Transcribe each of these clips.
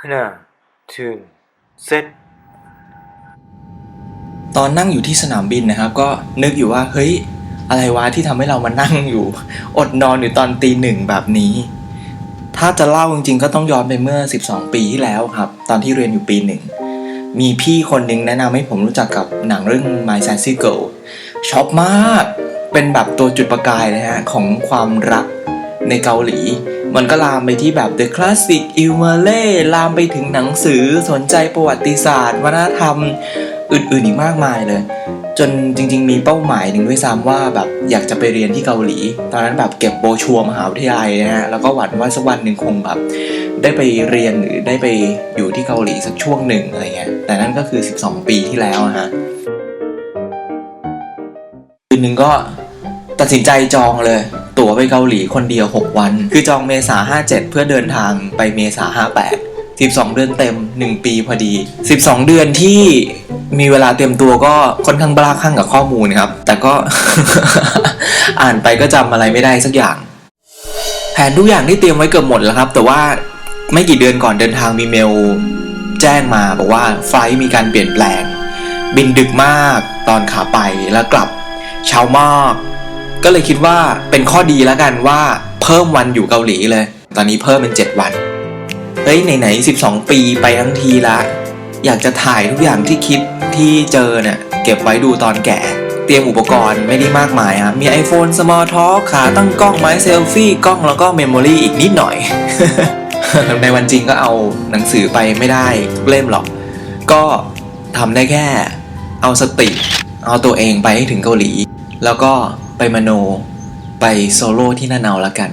하나, 둘, 셋. ตอนนั่งอยู่ที่สนามบินนะครับ ก็นึกอยู่ว่า เฮ้ย อะไรวะที่ทำให้เรามานั่งอยู่ อดนอนอยู่ตอนตีหนึ่งแบบนี้ ถ้าจะเล่าจริงๆ ก็ต้องย้อนไปเมื่อ 12 ปีที่แล้วครับ ตอนที่เรียนอยู่ปีหนึ่ง มีพี่คนหนึ่งแนะนำให้ผมรู้จักกับหนังเรื่อง My Sassy Girl ชอบมาก เป็นแบบตัวจุดประกายนะฮะ ของความรักในเกาหลี มันก็ลามไปที่แบบ The Classic i l m a l e ลามไปถึงหนังสือสนใจประวัติศาสตร์ วัฒนธรรม อื่นๆอีกมากมายเลย จนจริง ๆ มีเป้าหมายหนึ่งด้วยซ้ำว่าแบบอยากจะไปเรียนที่เกาหลี ตอนนั้นแบบเก็บโบชัวมหาวิทยาลัยนะฮะแล้วก็หวังว่าสักวันหนึ่งคงแบบได้ไปเรียนหรือได้ไปอยู่ที่เกาหลีสักช่วงหนึ่งอะไรเงี้ยแต่นั่นก็คือ 12 ปีที่แล้วอะฮะคืนหนึ่งก็ตัดสินใจจองเลย ตั๋วไปเกาหลีคนเดียว 6 วัน คือจองเมษา57 เพื่อเดินทางไปเมษา58 12 เดือนเต็ม 1 ปีพอดี 12 เดือนที่มีเวลาเตรียมตัวก็ค่อนข้างบ้าคลั่งกับข้อมูลครับ แต่ก็ อ่านไปก็จำอะไรไม่ได้สักอย่าง แผนทุกอย่างที่เตรียมไว้เกือบหมดแล้วครับ แต่ว่าไม่กี่เดือนก่อนเดินทางมีเมลแจ้งมาบอกว่าไฟล์มีการเปลี่ยนแปลง บินดึกมากตอนขาไปแล้วกลับเช้ามาก ก็เลยคิดว่าเป็นข้อดีแล้วกันว่าเพิ่มวันอยู่เกาหลีเลย ตอนนี้เพิ่มเป็น 7 วันเฮ้ยไหนๆ12 ปีไปทั้งทีละ อยากจะถ่ายทุกอย่างที่คิดที่เจอเนี่ยเก็บไว้ดูตอนแก่ เตรียมอุปกรณ์ไม่ได้มากมายครับมี iPhone Small Talk ขาตั้งกล้องไม้เซลฟี่กล้องแล้วก็เมมโมรีอีกนิดหน่อย ในวันจริงก็เอาหนังสือไปไม่ได้ทุกเล่มหรอก ก็ทำได้แค่เอาสติ เอาตัวเองไปให้ถึงเกาหลี แล้วก็ ไปมโน ไปโซโล่ที่นั่นเอาละกัน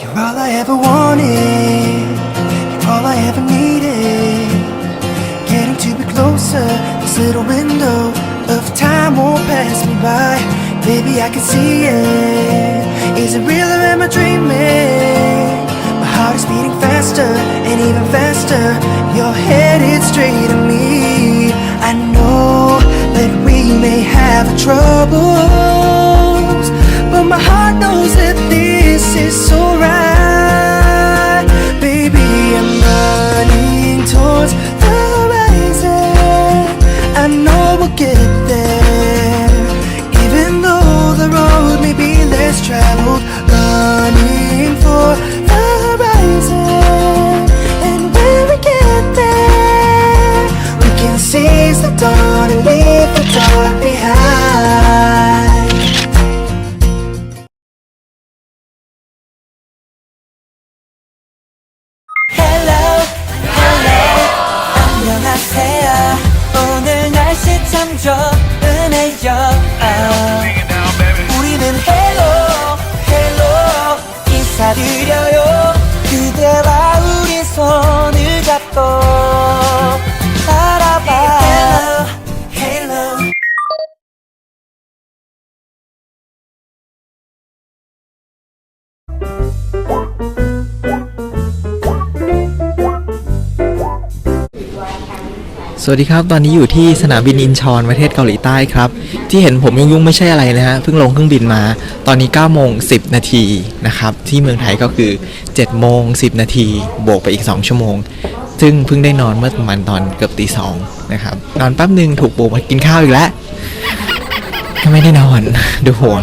You're all I ever wanted, you're all I ever needed. Getting to be closer, this little window of time won't pass me by. Baby, I can see it. Is it real or am I dreaming? My heart is beating faster and even faster. You're headed straight at me. I know that we may have trouble my heart knows that this is so right. Baby, I'm running towards the horizon. I know we'll get there, even though the road may be less traveled. Running for the horizon, and when we get there, we can seize the dawn and leave the dark behind. 인사드려요. สวัสดีครับ ตอนนี้อยู่ที่สนามบินอินชอนประเทศเกาหลีใต้ครับ ที่เห็นผมยุ่งๆไม่ใช่อะไรนะฮะ เพิ่งลงเครื่องบินมา ตอนนี้9โมง10 นาทีนะครับ ที่เมืองไทยก็คือ7โมง10 นาทีบวกไปอีก 2 ชั่วโมง ซึ่งเพิ่งได้นอนเมื่อประมาณตอนเกือบตีสองนะครับ นอนแป๊บหนึ่งถูกปลุกมากินข้าวอีกแล้วก็ไม่ได้นอน ดูหัว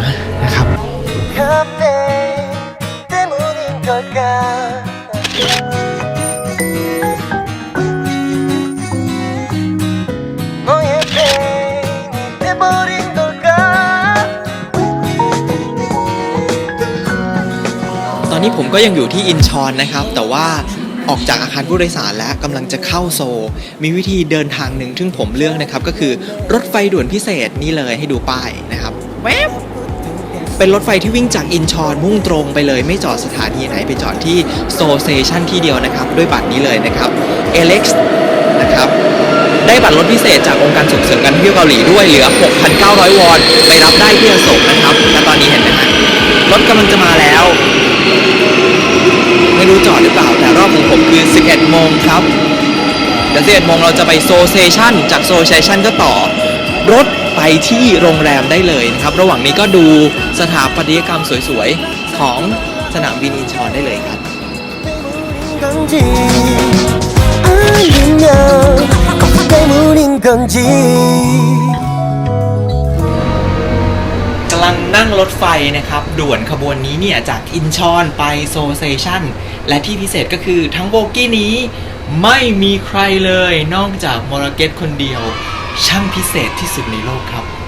ผมก็ยังอยู่ที่อินชอนนะครับ แต่ว่าออกจากอาคารผู้โดยสารแล้วกำลังจะเข้าโซลมีวิธีเดินทางหนึ่งซึ่งผมเลือกนะครับ ก็คือรถไฟด่วนพิเศษนี่เลยให้ดูป้ายนะครับแวบเป็นรถไฟที่วิ่งจากอินชอนมุ่งตรงไปเลย ไม่จอดสถานีไหนไปจอดที่โซลสเตชันที่เดียวนะครับ ด้วยบัตรนี้เลยนะครับ Alex นะครับได้บัตรรถพิเศษจากองค์การส่งเสริมการท่องเที่ยวเกาหลีด้วยเหลือ 6,900 วอน ไปรับได้ที่อโศกนะครับและตอนนี้เห็นไหมฮะรถกำลังจะมาแล้ว ไม่รู้จอดหรือเปล่า แต่รอบของผมคือ 11 โมงครับเดี๋ยว11โมงเราจะไปโซเซชันจากโซเซชันก็ต่อ รถไปที่โรงแรมได้เลยนะครับ ระหว่างนี้ก็ดูสถาปัตยกรรมสวยๆ ของสนามบินอินชอนได้เลยครับ 아니면 겁 때 ลังนั่งรถไฟนะครับ ด่วนขบวนนี้เนี่ยจากอินชอนไปโซเซชันและที่พิเศษก็คือทั้งโบกี้นี้ไม่มีใครเลยนอกจากมอร์เกตคนเดียว ช่างพิเศษที่สุดในโลกครับ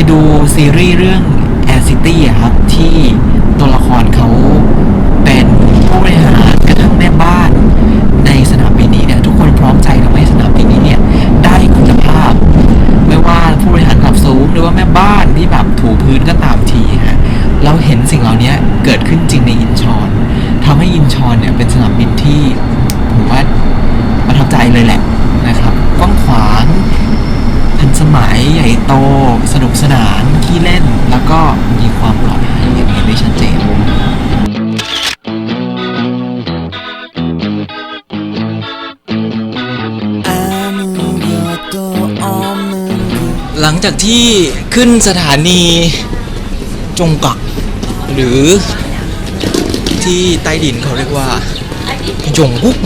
ยดูซีรีส์เรื่อง Air City อะครับ ที่ตัวละครเขาเป็นผู้บริหาร สมัยใหญ่โต สนุกสนานขี้เล่น แล้วก็มีความปลอดภัยอย่างนี้ได้ชัดเจนหลังจากที่ขึ้นสถานีจงกัก หรือที่ใต้ดินเขาเรียกว่าจงกุก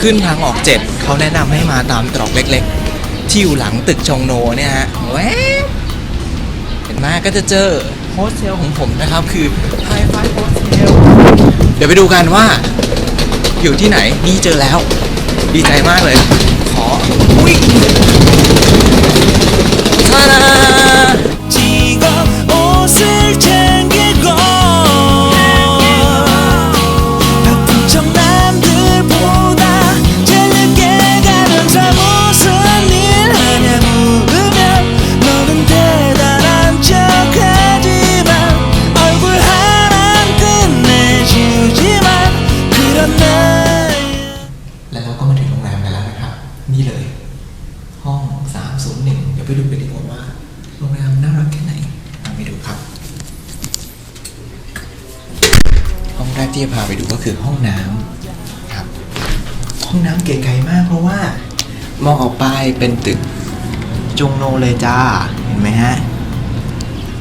ขึ้นทางออกเจ็ดเขาแนะนำให้มาตามตรอกเล็ก ที่อยู่หลังตึกชองโนเนี่ยฮะแวบเห็นไหมก็จะเจอโฮสเทลของผมนะครับ คือไฮไฟโฮสเทลเดี๋ยวไปดูกันว่า อยู่ที่ไหนนี่เจอแล้ว ดีใจมากเลย ขออุ้ยทาดา แรกที่จะพาไปดูก็คือห้องน้ำครับ ห้องน้ำเก๋ไก่มากเพราะว่า มองออกไปเป็นตึกจงโนเลยจ้า เห็นไหมฮะ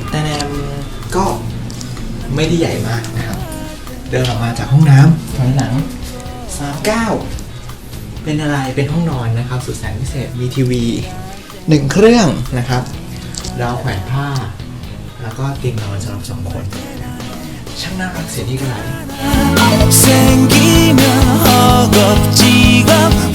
แต่แนมก็ไม่ได้ใหญ่มากนะครับ เดินออกมาจากห้องน้ำถอยหลัง39เป็นอะไรเป็นห้องนอนนะครับ สุดแสนพิเศษมีทีวีหนึ่งเครื่องนะครับดาวแขวนผ้า แล้วก็เตียงนอนสำหรับสองคน 샹랑 학생이구나 생기면 허겁지겁